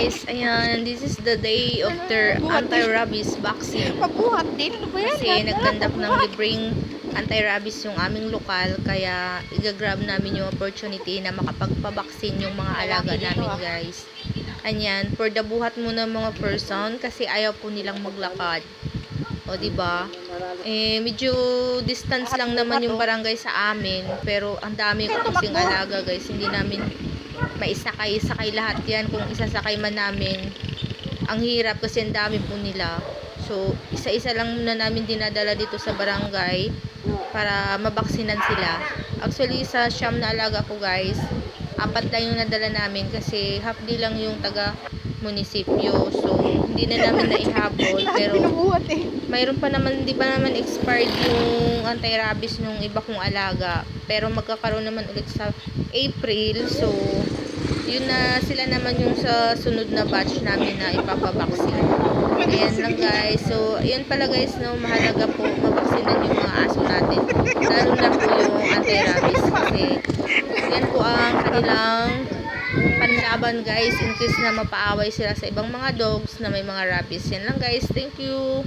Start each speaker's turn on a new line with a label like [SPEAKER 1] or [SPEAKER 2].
[SPEAKER 1] guys, ayan, this is the day of their anti-rabies vaccine.
[SPEAKER 2] Pabuhat din. Ano ba yan?
[SPEAKER 1] Kasi naggandak ng libreng anti-rabies yung aming lokal, kaya igagrab namin yung opportunity na makapagpabaksin yung mga alaga namin guys. Anyan, for the buhat muna mga person kasi ayaw po nilang maglakad. O di ba? Eh medyo distance lang naman yung barangay sa amin, pero ang dami ko kasing alaga guys, hindi namin maisakay sakay lahat yan kung isasakay man namin. Ang hirap kasi ang dami po nila. So, isa-isa lang muna namin dinadala dito sa barangay para mabaksinan sila. Actually, sa siyam na alaga ko guys, apat lang yung nadala namin kasi half day lang yung taga munisipyo. So, hindi na namin naihabol. Pero,
[SPEAKER 2] eh.
[SPEAKER 1] mayroon pa naman, di pa naman expired yung anti-rabies nung iba kong alaga. Pero magkakaroon naman ulit sa April. So, yun na sila naman yung sa sunod na batch namin na ipapabaksin. Ayan lang guys. So, ayan pala guys, no, mahalaga po mabaksinan yung mga aso natin. Lalo na po yung anti-rabies kasi yan po ang kanilang panlaban guys in case na mapaaway sila sa ibang mga dogs na may mga rabies. Yan lang guys. Thank you.